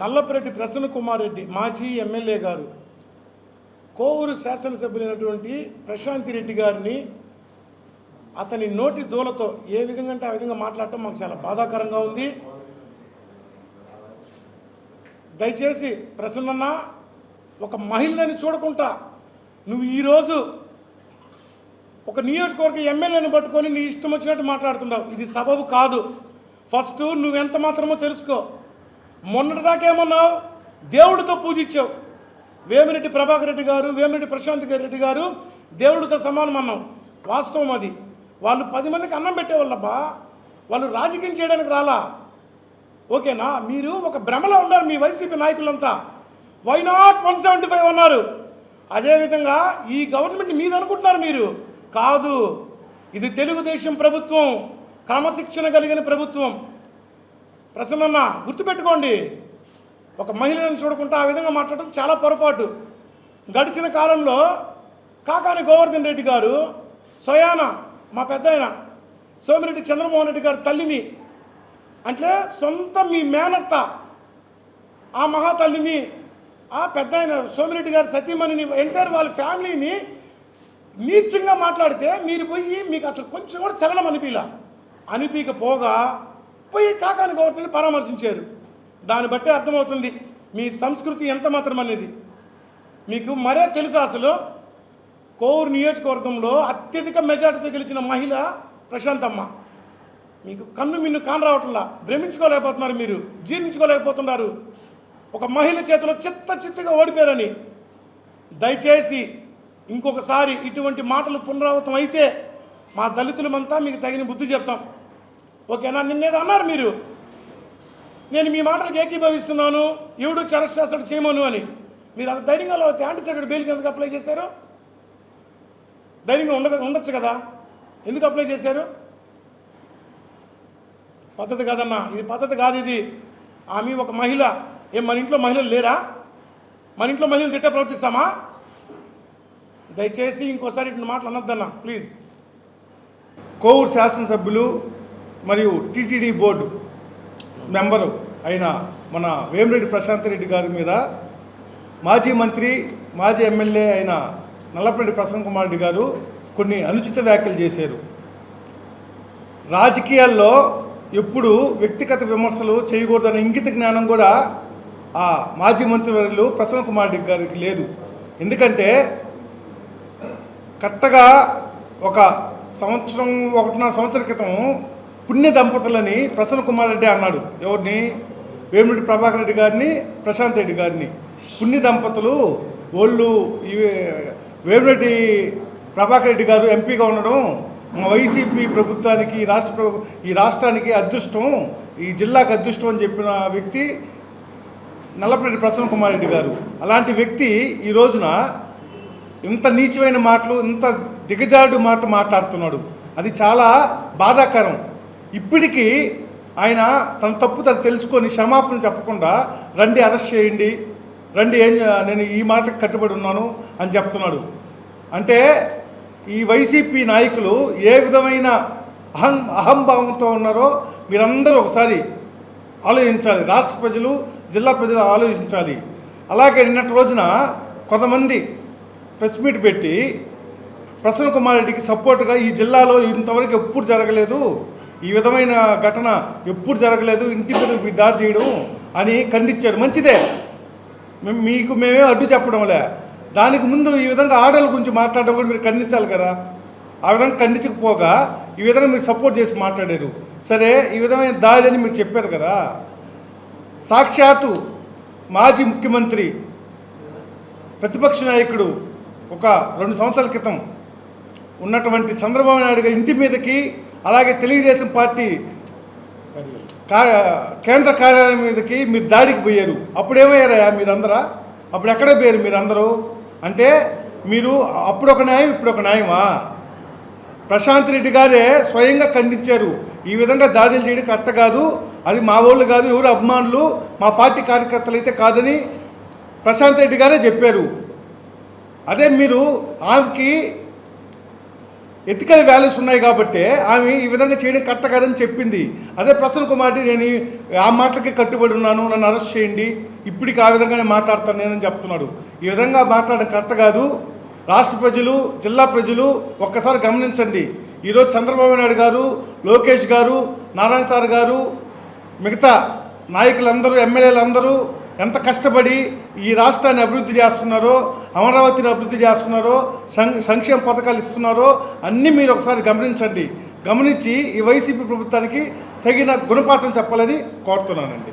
నల్లపరెడ్డి ప్రసన్న కుమార్ రెడ్డి మాజీ ఎమ్మెల్యే గారు. కోవూరు శాసనసభ్యులైనటువంటి ప్రశాంతి రెడ్డి గారిని అతని నోటి దూలతో ఏ విధంగా అంటే ఆ విధంగా మాట్లాడటం మాకు చాలా బాధాకరంగా ఉంది. దయచేసి ప్రసన్న ఒక మహిళని చూడకుండా నువ్వు ఈరోజు ఒక నియోజకవర్గ ఎమ్మెల్యేని పట్టుకొని నీ ఇష్టం వచ్చినట్టు మాట్లాడుతున్నావు. ఇది సబబు కాదు. ఫస్ట్ నువ్వెంత మాత్రమో తెలుసుకో. మొన్నటిదాకా ఏమన్నావు దేవుడితో పూజించావు. వేమిరెడ్డి ప్రభాకర్ రెడ్డి గారు వేమిరెడ్డి ప్రశాంత్ రెడ్డి గారు దేవుడితో సమానం అన్నావు. వాస్తవం అది. వాళ్ళు పది మందికి అన్నం పెట్టేవాళ్ళబ్బా. వాళ్ళు రాజకీయం చేయడానికి రాలా. ఓకేనా? మీరు ఒక భ్రమలో ఉన్నారు మీ వైసీపీ నాయకులంతా. Why not one seventy five అన్నారు. అదేవిధంగా ఈ గవర్నమెంట్ మీద అనుకుంటున్నారు మీరు. కాదు. ఇది తెలుగుదేశం ప్రభుత్వం. క్రమశిక్షణ కలిగిన ప్రభుత్వం. ప్రసన్న గుర్తుపెట్టుకోండి. ఒక మహిళను చూడకుండా ఆ విధంగా మాట్లాడటం చాలా పొరపాటు. గడిచిన కాలంలో కాకాని గోవర్ధన్ రెడ్డి గారు సోయాన మా పెద్ద ఆయన సోమిరెడ్డి చంద్రమోహన్ రెడ్డి గారి తల్లిని అంటే సొంత మీ మేనత్త ఆ మహాతల్లిని ఆ పెద్ద ఆయన సోమిరెడ్డి గారి సతీమణిని ఎంటైర్ వాళ్ళ ఫ్యామిలీని నీచంగా మాట్లాడితే మీరు పోయి మీకు అసలు కొంచెం కూడా చలనం అనిపించలా అనిపించకపోగా పోయి కాకాని గవర్నమెంట్ని పరామర్శించారు. దాన్ని బట్టి అర్థమవుతుంది మీ సంస్కృతి ఎంత మాత్రం అనేది. మీకు మరే తెలుసా అసలు? కోవూరు నియోజకవర్గంలో అత్యధిక మెజార్టీతో గెలిచిన మహిళ ప్రశాంతమ్మ. మీకు కన్ను మిన్ను కానరావట్లా భ్రమించుకోలేకపోతున్నారు మీరు జీర్ణించుకోలేకపోతున్నారు. ఒక మహిళ చేతిలో చిత్త చిత్తగా ఓడిపోయారని. దయచేసి ఇంకొకసారి ఇటువంటి మాటలు పునరావృతం అయితే మా దళితులమంతా మీకు తగిన బుద్ధి చెప్తాం. ఓకేనా? నిన్నేదో అన్నారు మీరు. నేను మీ మాటలకు ఏకీభవిస్తున్నాను. ఎవడు అరెస్ట్ చేస్తాడు చేయమను అని. మీరు ధైర్యంగా లేకపోతే యాంటీసైడెడ్ బెయిల్కి ఎందుకు అప్లై చేశారు? ధైర్యంగా ఉండ ఉండొచ్చు కదా? ఎందుకు అప్లై చేశారు? పద్ధతి కాదన్నా. ఇది పద్ధతి కాదు ఇది. ఆమె ఒక మహిళ. ఏం మన ఇంట్లో మహిళలు లేరా? మన ఇంట్లో మహిళలు తిట్టే ప్రవర్తిస్తామా? దయచేసి ఇంకోసారి ఇటు మాటలు అనొద్దన్నా. ప్లీజ్. కోవూరు శాసనసభ్యులు మరియు టీటీడీ బోర్డు మెంబరు అయిన మన వేమిరెడ్డి ప్రశాంత్ రెడ్డి గారి మీద మాజీ మంత్రి మాజీ ఎమ్మెల్యే అయిన నల్లపరెడ్డి ప్రసన్న కుమార్ రెడ్డి గారు కొన్ని అనుచిత వ్యాఖ్యలు చేశారు. రాజకీయాల్లో ఎప్పుడు వ్యక్తిగత విమర్శలు చేయకూడదనే ఇంగిత జ్ఞానం కూడా ఆ మాజీ మంత్రివర్యులు ప్రసన్న కుమార్ రెడ్డి గారికి లేదు. ఎందుకంటే కరెక్ట్గా ఒక సంవత్సరం ఒకటిన్నర సంవత్సరాల క్రితం పుణ్య దంపతులని ప్రసన్న కుమార్ రెడ్డి అన్నాడు. ఎవరిని? వేమిరెడ్డి ప్రభాకర్ రెడ్డి గారిని ప్రశాంత్ రెడ్డి గారిని. పుణ్య దంపతులు వాళ్ళు వేమిరెడ్డి ప్రభాకర్ రెడ్డి గారు ఎంపీగా ఉండడం మా వైసీపీ ప్రభుత్వానికి ఈ రాష్ట్ర ప్రభు ఈ రాష్ట్రానికి అదృష్టం ఈ జిల్లాకు అదృష్టం అని చెప్పిన వ్యక్తి నల్లపరెడ్డి ప్రసన్న కుమార్ రెడ్డి గారు. అలాంటి వ్యక్తి ఈ రోజున ఇంత నీచమైన మాటలు ఇంత దిగజాడు మాట మాట్లాడుతున్నాడు. అది చాలా బాధాకరం. ఇప్పటికీ ఆయన తన తప్పు తను తెలుసుకొని క్షమాపణ చెప్పకుండా రండి అరెస్ట్ చేయండి. రండి ఏం నేను ఈ మాటకు కట్టుబడి ఉన్నాను అని చెప్తున్నాడు. అంటే ఈ వైసీపీ నాయకులు ఏ విధమైన అహం అహంభావంతో ఉన్నారో మీరందరూ ఒకసారి ఆలోచించాలి. రాష్ట్ర ప్రజలు జిల్లా ప్రజలు ఆలోచించాలి. అలాగే నిన్నటి రోజున కొంతమంది ప్రెస్ మీట్ పెట్టి ప్రసన్న కుమార్ రెడ్డికి సపోర్ట్గా ఈ జిల్లాలో ఇంతవరకు ఎప్పుడు జరగలేదు. ఈ విధమైన ఘటన ఎప్పుడు జరగలేదు ఇంటి మీద దాడి చేయడం అని ఖండించారు. మంచిదే. మేము మీకు మేమే అడ్డు చెప్పడంలే. దానికి ముందు ఈ విధంగా ఆడల గురించి మాట్లాడడం కూడా మీరు ఖండించాలి కదా. ఆ విధంగా ఖండించకపోగా ఈ విధంగా మీరు సపోర్ట్ చేసి మాట్లాడారు. సరే ఈ విధమైన దాడి అని మీరు చెప్పారు కదా. సాక్షాత్తు మాజీ ముఖ్యమంత్రి ప్రతిపక్ష నాయకుడు ఒక రెండు సంవత్సరాల క్రితం ఉన్నటువంటి చంద్రబాబు నాయుడు గారి ఇంటి మీదకి అలాగే తెలుగుదేశం పార్టీ కా- కేంద్ర కార్యాలయం మీదకి మీరు దాడికి పోయారు. అప్పుడు ఏమయ్యారా మీరందరా? అప్పుడు ఎక్కడ పోయారు మీరందరూ? అంటే మీరు అప్పుడు ఒక న్యాయం ఇప్పుడు ఒక న్యాయమా? ప్రశాంత్ రెడ్డి గారే స్వయంగా ఖండించారు. ఈ విధంగా దాడులు చేయడం కట్ట కాదు. అది మా వాళ్ళు కాదు ఎవరు అభిమానులు మా పార్టీ కార్యకర్తలు అయితే కాదని ప్రశాంత్ రెడ్డి గారే చెప్పారు. అదే మీరు ఆమెకి ఎథికల్ వాల్యూస్ ఉన్నాయి కాబట్టి ఆమె ఈ విధంగా చేయడం కరెక్ట్ కాదని చెప్పింది. అదే ప్రసన్న కుమార్ నేను ఆ మాటలకి కట్టుబడి ఉన్నాను నన్ను అరెస్ట్ చేయండి ఇప్పటికి ఆ విధంగానే మాట్లాడతాను నేనని చెప్తున్నాడు. ఈ విధంగా మాట్లాడడం కరెక్ట్ కాదు. రాష్ట్ర ప్రజలు జిల్లా ప్రజలు ఒక్కసారి గమనించండి. ఈరోజు చంద్రబాబు నాయుడు గారు లోకేష్ గారు నారాయణ సార్ గారు మిగతా నాయకులందరూ ఎమ్మెల్యేలందరూ ఎంత కష్టపడి ఈ రాష్ట్రాన్ని అభివృద్ధి చేస్తున్నారో అమరావతిని అభివృద్ధి చేస్తున్నారో సం సంక్షేమ పథకాలు ఇస్తున్నారో అన్నీ మీరు ఒకసారి గమనించండి. గమనించి ఈ వైసీపీ ప్రభుత్వానికి తగిన గుణపాఠం చెప్పాలని కోరుతున్నానండి.